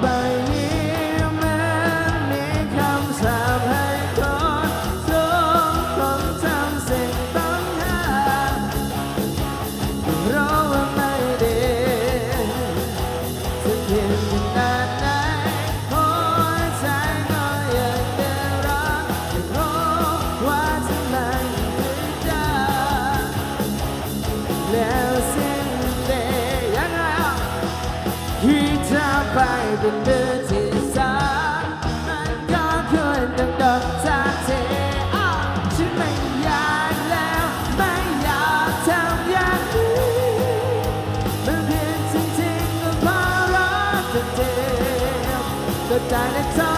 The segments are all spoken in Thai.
by me. ไปเป็นมือที่สามมันก็ควรต้องโดนทักทีฉันไม่อยากแล้วไม่อยากทำอย่างนี้มันเพียงจริงๆก็เพราะรักเธอเดียวก็ได้แต่โทษ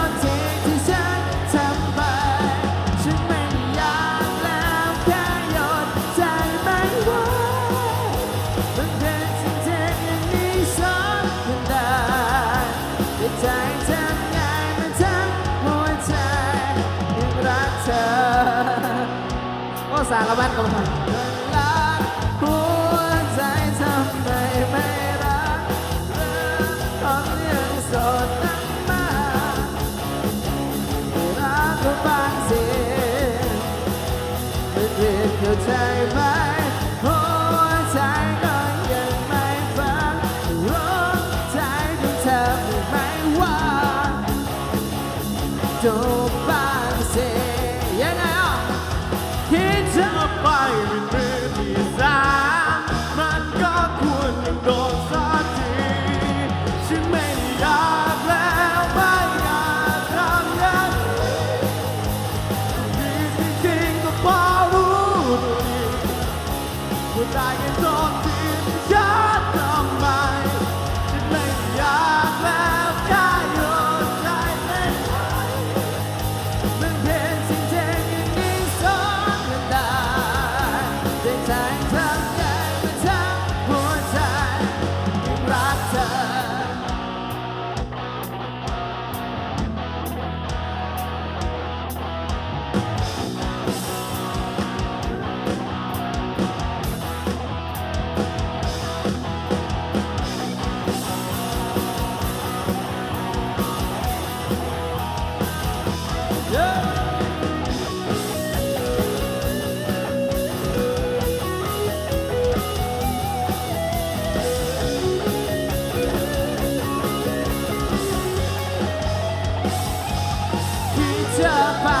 ใจทำไงมันทั้งหัวใจยังรักเธอ โอ้สารวัตรก็มารักหัวใจทำไมไม่รักเธอตอนยังโสดนักมารักก็บางทีไม่เรียนเข้าใจไหม you make. จะไป